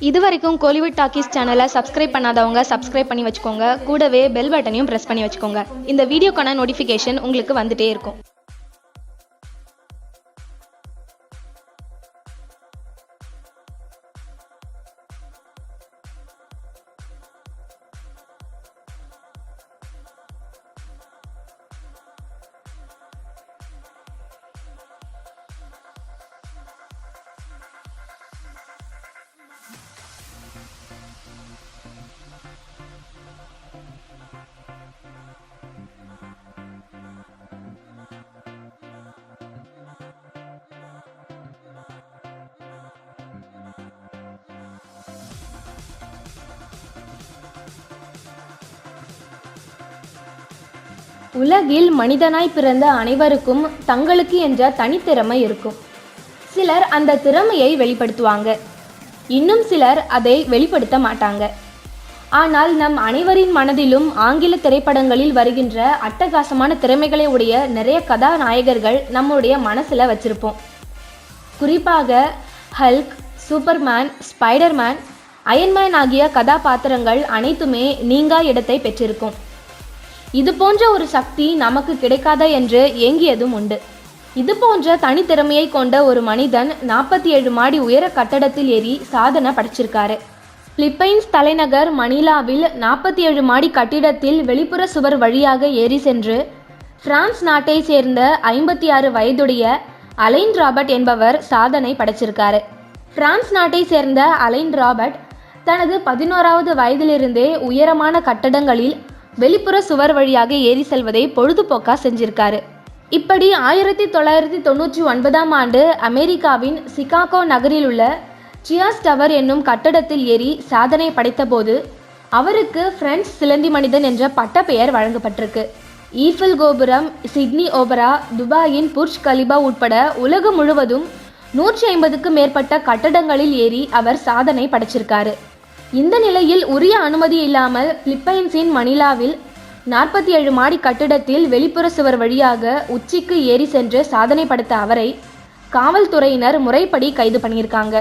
இது வரைக்கும் கோலிவுட் டாக்கீஸ் சேனலை சப்ஸ்கிரைப் பண்ணாதவங்க சப்ஸ்கிரைப் பண்ணி வச்சுக்கோங்க. கூடவே பெல் பட்டனையும் ப்ரெஸ் பண்ணி வச்சுக்கோங்க. இந்த வீடியோக்கான நோட்டிஃபிகேஷன் உங்களுக்கு வந்துட்டே இருக்கும். உலகில் மனிதனாய் பிறந்த அனைவருக்கும் தங்களுக்கு என்ற தனித்திறமை இருக்கும். சிலர் அந்த திறமையை வெளிப்படுத்துவாங்க. இன்னும் சிலர் அதை வெளிப்படுத்த மாட்டாங்க. ஆனால் நம் அனைவரின் மனதிலும் ஆங்கில திரைப்படங்களில் வருகின்ற அட்டகாசமான திறமைகளை உடைய நிறைய கதாநாயகர்கள் நம்முடைய மனசில் வச்சிருப்போம். குறிப்பாக ஹல்க் சூப்பர்மேன் ஸ்பைடர்மேன் அயன்மேன் ஆகிய கதாபாத்திரங்கள் அனைத்துமே நீங்கா இடத்தை பெற்றிருக்கும். இது போன்ற ஒரு சக்தி நமக்கு கிடைக்காதா என்று ஏங்கியதும் உண்டு. இது போன்ற தனித்திறமையை கொண்ட ஒரு மனிதன் நாற்பத்தி ஏழு மாடி உயர கட்டடத்தில் ஏறி சாதனை படைச்சிருக்காரு. பிலிப்பைன்ஸ் தலைநகர் மணிலாவில் நாற்பத்தி ஏழு மாடி கட்டிடத்தில் வெளிப்புற சுவர் வழியாக ஏறி சென்று பிரான்ஸ் நாட்டை சேர்ந்த ஐம்பத்தி ஆறு வயதுடைய அலைன் ராபர்ட் என்பவர் சாதனை படைச்சிருக்காரு. பிரான்ஸ் நாட்டை சேர்ந்த அலைன் ராபர்ட் தனது பதினோராவது வயதிலிருந்தே உயரமான கட்டடங்களில் வெளிப்புற சுவர் வழியாக ஏறி செல்வதை பொழுதுபோக்கா செஞ்சிருக்காரு. இப்படி ஆயிரத்தி தொள்ளாயிரத்தி தொண்ணூற்றி ஒன்பதாம் ஆண்டு அமெரிக்காவின் சிகாகோ நகரில் உள்ள சியாஸ் டவர் என்னும் கட்டடத்தில் ஏறி சாதனை படைத்தபோது அவருக்கு பிரெஞ்சு சிலந்தி மனிதன் என்ற பட்டப்பெயர் வழங்கப்பட்டிருக்கு. ஈஃபில் கோபுரம் சிட்னி ஓபரா துபாயின் புர்ஜ் கலிபா உட்பட உலகம் முழுவதும் நூற்றி ஐம்பதுக்கும் மேற்பட்ட கட்டடங்களில் ஏறி அவர் சாதனை படைச்சிருக்காரு. இந்த நிலையில் உரிய அனுமதி இல்லாமல் பிலிப்பைன்ஸின் மணிலாவில் நாற்பத்தி ஏழு மாடி கட்டிடத்தில் வெளிப்புற சுவர் வழியாக உச்சிக்கு ஏறி சென்று சாதனை படைத்த அவரை காவல்துறையினர் முறைப்படி கைது பண்ணியிருக்காங்க.